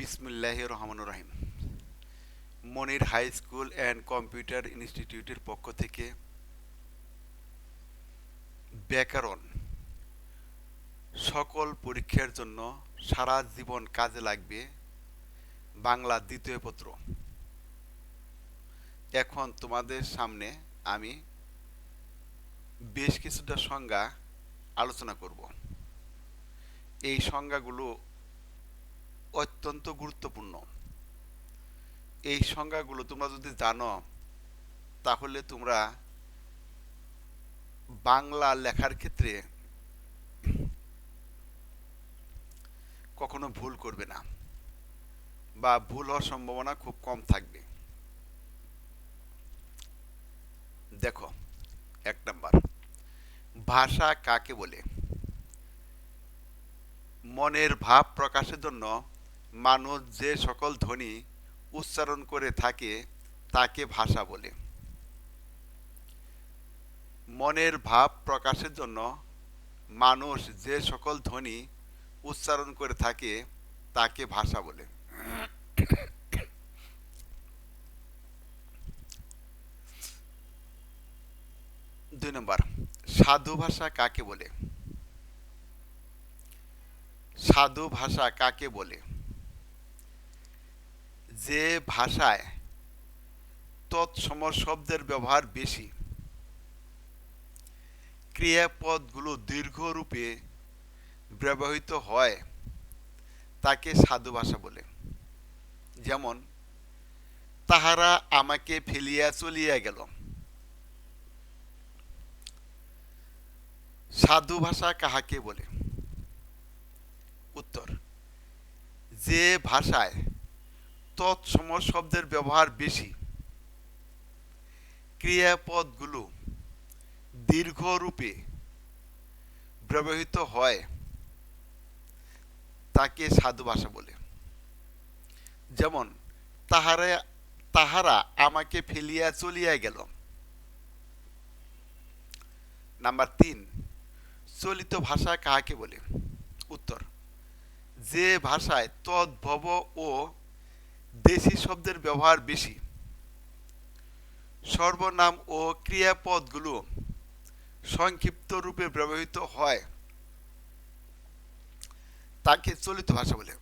বিসমুল্লাহ রহমান রাহিম। Monir high school and computer ইনস্টিটিউটের পক্ষ থেকে ব্যাকরণ। সকল পরীক্ষার জন্য সারা জীবন কাজে লাগবে বাংলা দ্বিতীয় পত্র। এখন তোমাদের সামনে আমি বেশ কিছুটা সংজ্ঞা আলোচনা করব। এই সংজ্ঞাগুলো অত্যন্ত গুরুত্বপূর্ণ। এই সংজ্ঞাগুলো তোমরা যদি জানো, তাহলে তোমরা বাংলা লেখার ক্ষেত্রে কখনো ভুল করবে না বা ভুল হওয়ার সম্ভাবনা খুব কম থাকবে। দেখো, এক নাম্বার, ভাষা কাকে বলে? মনের ভাব প্রকাশের জন্য মানুষ যে সকল ধ্বনি উচ্চারণ করে থাকে, তাকে ভাষা বলে। মনের ভাব প্রকাশের জন্য মানুষ যে সকল ধ্বনি উচ্চারণ করে থাকে, তাকে ভাষা বলে। দুই নম্বর, সাধু ভাষা কাকে বলে? সাধু ভাষা কাকে বলে? যে ভাষায় তৎসম শব্দের ব্যবহার বেশি, ক্রিয়াপদগুলো দীর্ঘ রূপে ব্যবহৃত হয় তাকে সাধু ভাষা বলে। যেমন, তাহারা আমাকে ফেলিয়া চলিয়া গেল। সাধু ভাষা কাহাকে বলে? উত্তর, যে ভাষায় তৎসম শব্দের ব্যবহার বেশি। ক্রিয়াপদগুলো দীর্ঘ রূপে ব্যবহৃত হয়, তাকে সাধু ভাষা বলে। যেমন, তাহারা তাহারা আমাকে ফেলিয়া চলিয়া গেল। নাম্বার তিন, চলিত ভাষা কাহাকে বলে? উত্তর, যে ভাষায় তদ্ভব ও দেশি শব্দের ব্যবহার বেশি। সর্বনাম ও ক্রিয়াপদগুলো সংক্ষিপ্ত রূপে ব্যবহৃত হয়। তাকে চলিত ভাষা বলে।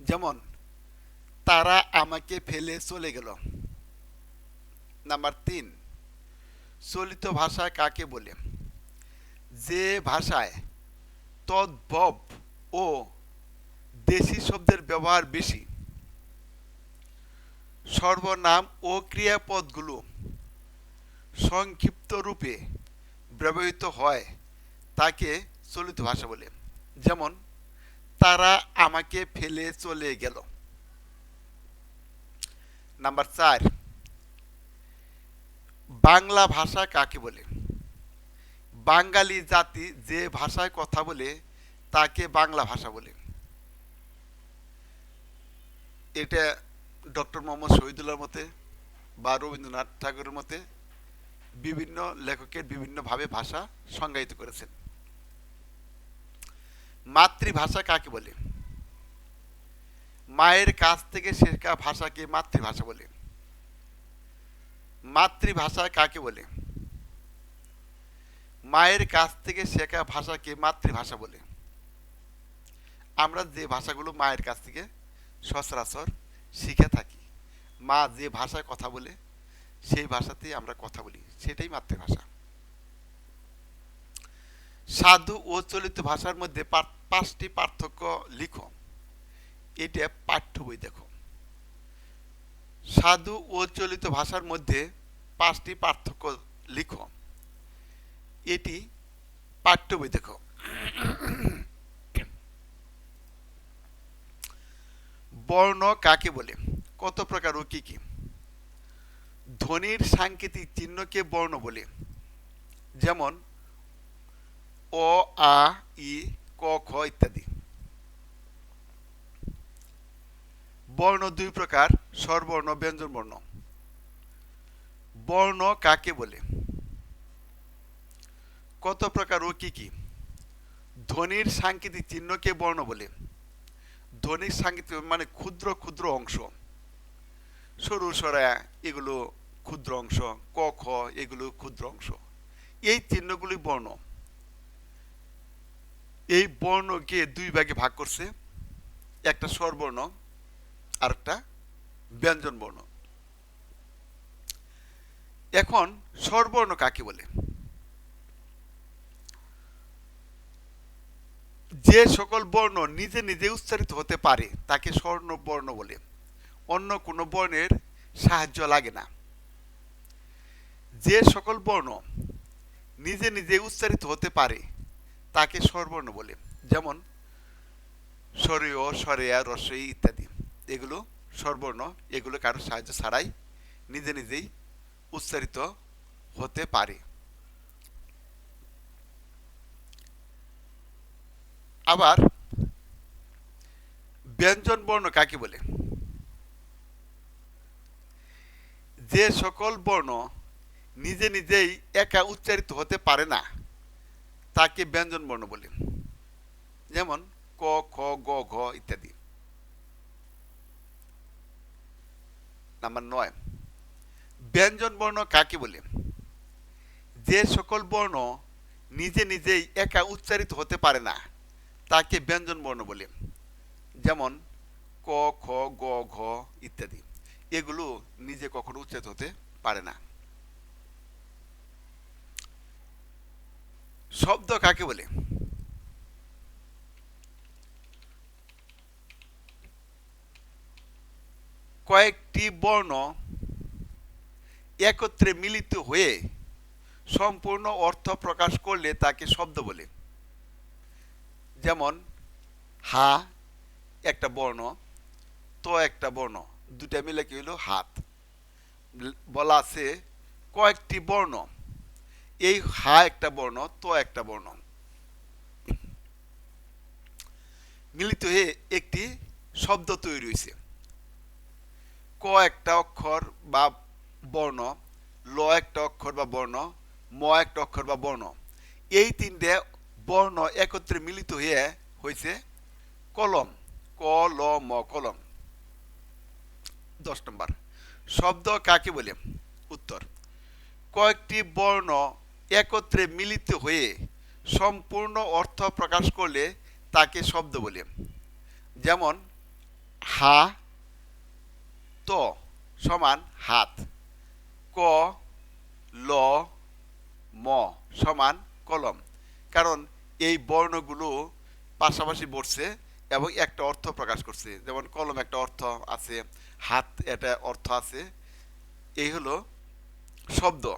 যেমন, তারা আমাকে ফেলে চলে গেল। নাম্বার তিন, চলিত ভাষা কাকে বলে? যে ভাষায় তদ্ভব ও দেশি শব্দের ব্যবহার বেশি। সর্বনাম ও ক্রিয়াপদগুলো সংক্ষিপ্ত রূপে ব্যবহৃত হয় তাকে চলিত ভাষা বলে। যেমন, তারা আমাকে ফেলে চলে গেল। নাম্বার চার, বাংলা ভাষা কাকে বলে? বাঙালি জাতি যে ভাষায় কথা বলে তাকে বাংলা ভাষা বলে। এটা ডক্টর মোহাম্মদ শহীদুল্লাহর মতে বা রবীন্দ্রনাথ ঠাকুরের মতে বিভিন্ন লেখকের বিভিন্নভাবে ভাষা সংজ্ঞায়িত করেছেন। মাতৃভাষা কাকে বলে? মায়ের কাছ থেকে শেখা ভাষাকে মাতৃভাষা বলে। মাতৃভাষা কাকে বলে? মায়ের কাছ থেকে শেখা ভাষাকে মাতৃভাষা বলে। আমরা যে ভাষাগুলো মায়ের কাছ থেকে সচরাচর শিখে থাকি, মা যে ভাষায় কথা বলে, সেই ভাষাতেই আমরা কথা বলি, সেটাই মাতৃভাষা। সাধু ও চলিত ভাষার মধ্যে পাঁচটি পার্থক্য লিখো। এটা পাঠ্য বই দেখো। সাধু ও চলিত ভাষার মধ্যে পাঁচটি পার্থক্য লিখো। এটি পাঠ্য বই দেখো। বর্ণ কাকে বলে? কত প্রকার ও কি কি? ধ্বনির সাংকেতিক চিহ্নকে বর্ণ বলে। যেমন, অ, আ, ই, ক, খ ইত্যাদি। বর্ণ দুই প্রকার, স্বরবর্ণ ব্যঞ্জন বর্ণ বর্ণ কাকে বলে? কত প্রকার ও কি কি? ধ্বনির সাংকেতিক চিহ্নকে বর্ণ বলে। ধ্বনির সাংকেতিক মানে ক্ষুদ্র ক্ষুদ্র অংশ। সরু সরা এগুলো ক্ষুদ্র অংশ, ক, খ, এগুলো ক্ষুদ্র অংশ। এই চিহ্নগুলি বর্ণ। এই বর্ণকে দুই ভাগে ভাগ করছে। একটা স্বরবর্ণ আর একটা ব্যঞ্জন বর্ণ এখন স্বরবর্ণ কাকে বলে? যে সকল বর্ণ নিজে নিজে উচ্চারিত হতে পারে, তাকে স্বর্ণ বর্ণ বলে। অন্য কোনো বর্ণের সাহায্য লাগে না। যে সকল বর্ণ নিজে নিজে উচ্চারিত হতে পারে, তাকে স্বরবর্ণ বলে। যেমন, স্বরীয়, স্বরেয়া রসই ইত্যাদি। এগুলো স্বরবর্ণ, এগুলো কারোর সাহায্য ছাড়াই নিজে নিজেই উচ্চারিত হতে পারে। আবার ব্যঞ্জন বর্ণ কাকে বলে? যে সকল বর্ণ নিজে নিজেই একা উচ্চারিত হতে পারে না, তাকে ব্যঞ্জন বর্ণ বলে। যেমন ক, খ, গ, ঘ ইত্যাদি। নাম্বার নয়। ব্যঞ্জন বর্ণ কাকে বলে? যে সকল বর্ণ নিজে নিজেই একা উচ্চারিত হতে পারে না তাকে ব্যঞ্জন বর্ণ বলে। যেমন, ক, খ, গ, ঘ ইত্যাদি। এগুলো নিজে কখনো উচ্চারিত হতে পারে না। শব্দ কাকে বলে? কয়েকটি বর্ণ একত্রে মিলিত হয়ে সম্পূর্ণ অর্থ প্রকাশ করলে তাকে শব্দ বলে। যেমন, হা, একটা বর্ণ, তো একটা বর্ণ দুটা মিলে কি হলো হাত। বলা আছে কয়েকটি বর্ণ। এই হা একটা বর্ণ, তো একটা বর্ণ। মিলিত হয়ে একটি শব্দ তৈরি হয়েছে ক একটা অক্ষর বা বর্ণ, ল একটা অক্ষর বা বর্ণ, ম একটা অক্ষর বা বর্ণ। এই তিনটে বর্ণ একত্রে মিলিত হয়ে হয়েছে কলম ক ল ম কলম। দশ নম্বর। শব্দ কাকে বলে? উত্তর। কয়েকটি বর্ণ একত্রে মিলিত হয়ে সম্পূর্ণ অর্থ প্রকাশ করলে তাকে শব্দ বলে। যেমন, হা, ত সমান হাত। ক, ল, ম সমান কলম। কারণ এই বর্ণগুলো পাশাপাশি বসছে এবং একটা অর্থ প্রকাশ করছে। যেমন কলম একটা অর্থ আছে, হাত এটা অর্থ আছে। এই হলো শব্দ।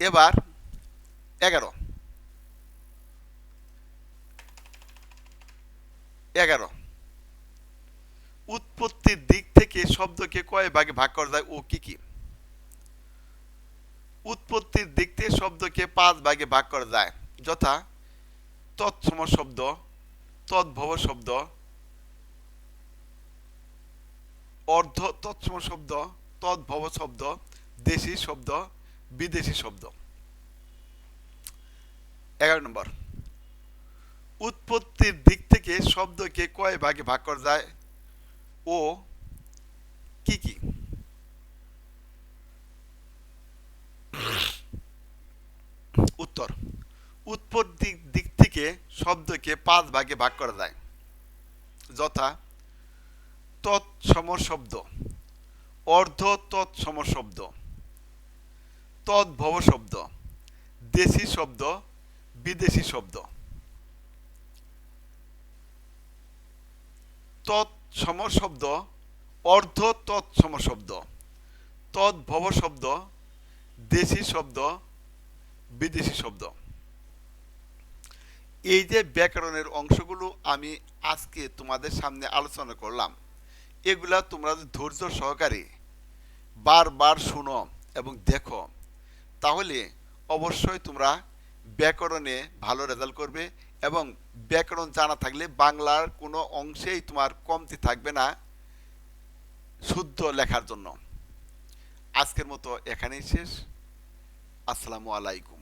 এবার এগারো। এগারো। উৎপত্তির দিক থেকে শব্দকে কয় ভাগে ভাগ করা যায় ও কি কি? উৎপত্তির দিক থেকে শব্দকে পাঁচ ভাগে ভাগ করা যায়। যথা তৎসম শব্দ, তদ্ভব শব্দ, অর্ধ তৎসম শব্দ, তদ্ভব শব্দ, দেশি শব্দ, বিদেশি শব্দ। এগারো নম্বর। উৎপত্তির দিক থেকে শব্দকে কয় ভাগে ভাগ করা যায় ও কি কি উত্তর উৎপত্তির দিক থেকে শব্দকে পাঁচ ভাগে ভাগ করা যায়। যথা তৎসম শব্দ, অর্ধ তৎসম শব্দ, তদ্ভব শব্দ, দেশি শব্দ, বিদেশি শব্দ। তৎসম শব্দ, অর্ধ তৎসম শব্দ, তদ্ভব শব্দ, দেশি শব্দ, বিদেশি শব্দ। এই যে ব্যাকরণের অংশগুলো আমি আজকে তোমাদের সামনে আলোচনা করলাম, এগুলা তোমরা ধৈর্য সহকারে বারবার শুনো এবং দেখো। তাহলে অবশ্যই তোমরা ব্যাকরণে ভালো রেজাল্ট করবে এবং ব্যাকরণ জানা থাকলে বাংলার কোনো অংশেই তোমার কমতি থাকবে না শুদ্ধ লেখার জন্য। আজকের মতো এখানেই শেষ। আসসালামু আলাইকুম।